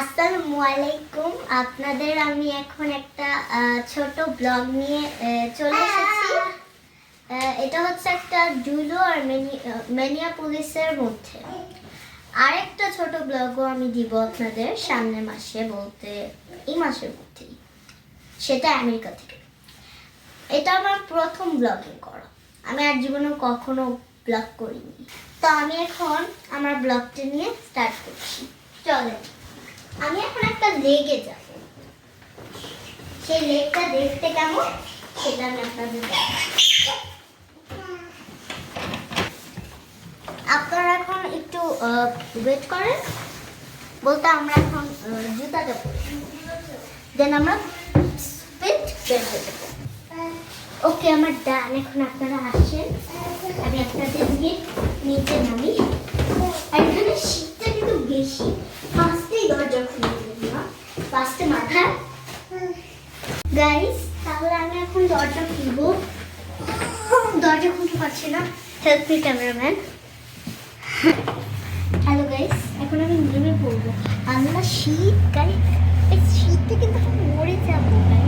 আসসালামু আলাইকুম। আপনাদের আমি এখন একটা ছোট ব্লগ নিয়ে চলে এসেছি। এটা হচ্ছে একটা ডুলো আর মেনিয়া পুলিশের মধ্যে। আরেকটা ছোট ব্লগও আমি দিব আপনাদের সামনের মাসে বলতে এই মাসের মধ্যেই। সেটা আমেরিকা থেকে। এটা আমার প্রথম ব্লগিং করা। আমি আর জীবনে কখনো ব্লগ করিনি। তো আমি এখন আমার ব্লগটা নিয়ে স্টার্ট করছি। চলেন। আমি এখন একটা লেগে যাব। সেই লেগটা দেখতে কেমন? সেটা আমি আপনাদের আপনারা এখন একটু ওয়েট করেন। বলতে আমরা এখন জুতাটা পরি। দেন আমরা স্পিড বের যাব ওকে আমার ডান এখন আপনারা আসছেন আমি আপনাদের দিয়ে নিচে নামি। এখানে শীতটা কিন্তু বেশি। ফার্স্টেই দরজা খুলে দেবেন না ফার্স্টে মাথা গাইস তাহলে আমি এখন দরজা খুলবো। দরজা খুলতে পারছি না। Help me cameraman hello guys এখন আমি নেমে পড়ব। আমরা শীত গাইস শীতে কিন্তু আমি মরে যাব গাইস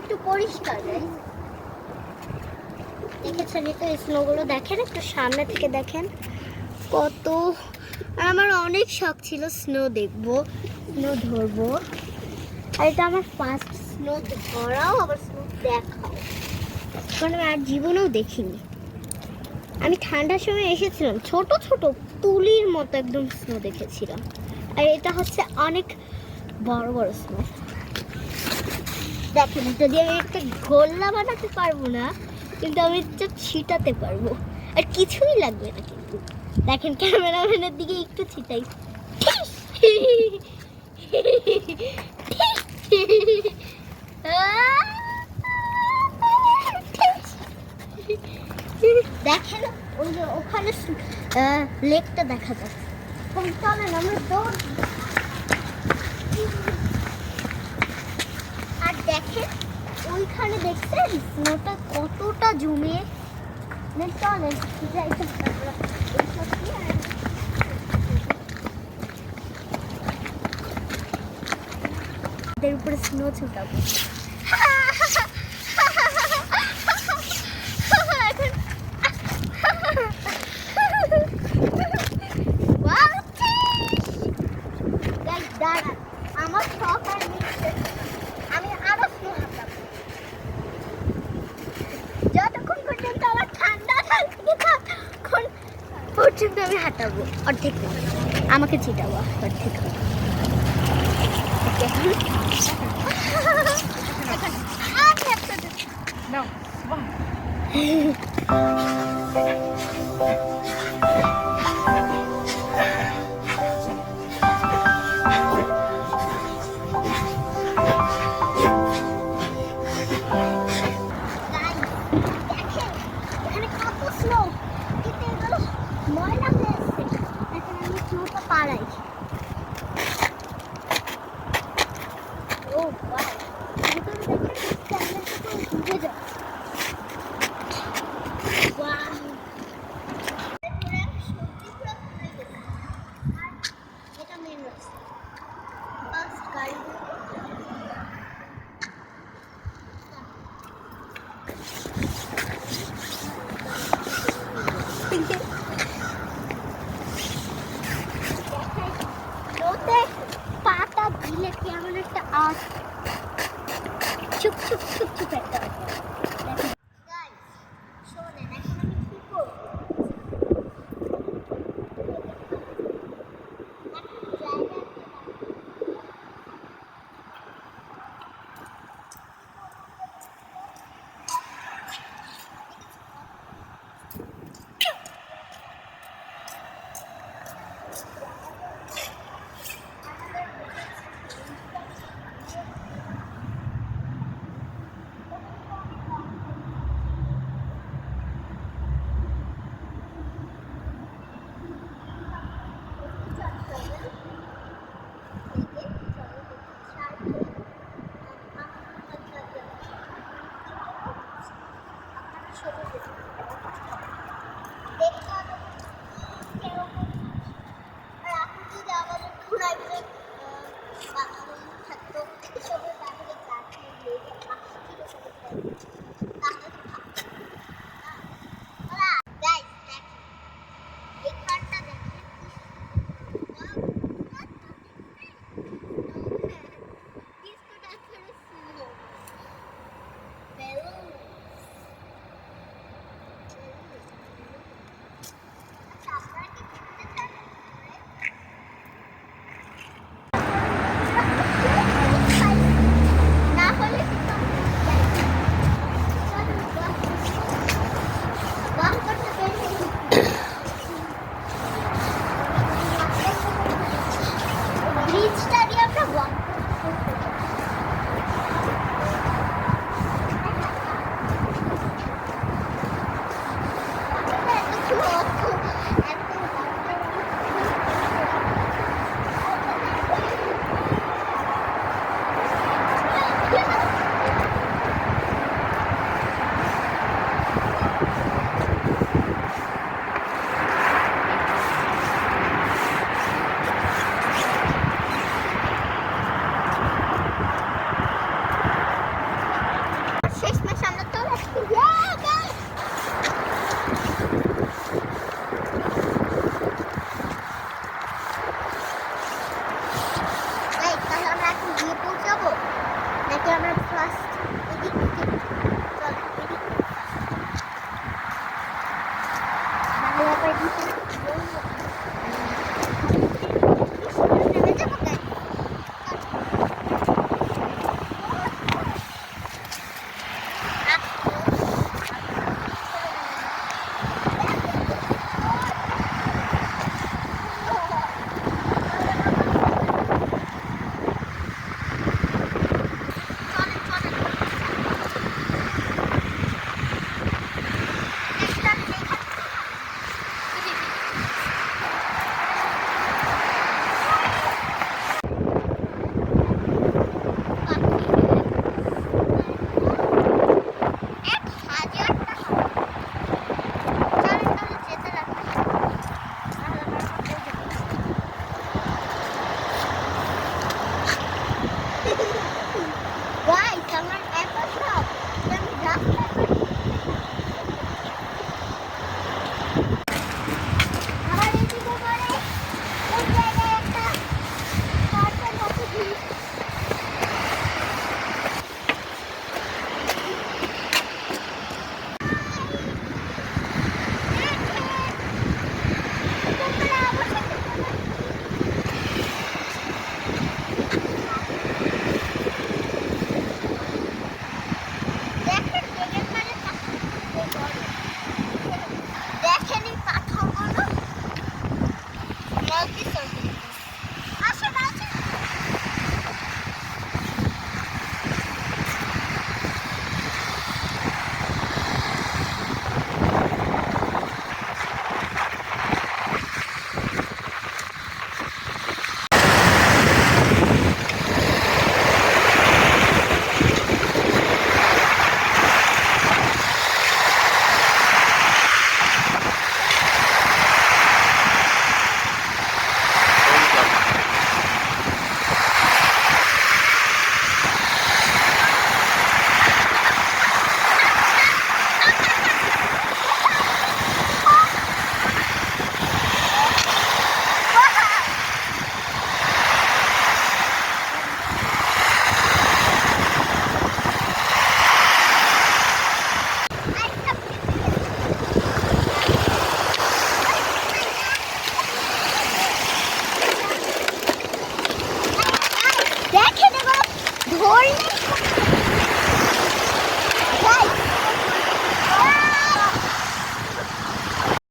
একটু পরিষ্কার দেখেছেন এই স্নোগুলো দেখেন, একটু সামনে থেকে দেখেন কত, আমার অনেক শখ ছিল স্নো দেখব স্নো ধরবো। আর এটা আমার ফার্স্ট স্নো ধরাও, আবার স্নো দেখাও। কারণ আমি আর জীবনেও দেখিনি। আমি ঠান্ডার সময় এসেছিলাম, ছোট ছোট তুলির মতো একদম স্নো দেখেছিলাম। আর এটা হচ্ছে অনেক বড় বড় স্নো দেখেন যদি আমি একটা গোল্লা বানাতে পারব না, কিন্তু আমি ছিটাতে পারব। আর কিছুই লাগবে না কিন্তু। দেখেন ক্যামেরাম্যানের দিকে একটু ছিটাই। দেখেন, ওই যে ওখানে লেকটা দেখা যাচ্ছে। চলেন আমরা দৌড় আর দেখেন ওইখানে দেখছেন? স্নোটা কতটা জমে? নে চলেন যাই এদের উপরে স্নো ছুটাবো। আমাকে চিটাবো অর্ধেক Okay, এখন- আমি আপনাদের- No, কেমন একটা আর্ট চুপ চুপ চুপ চুপ একটা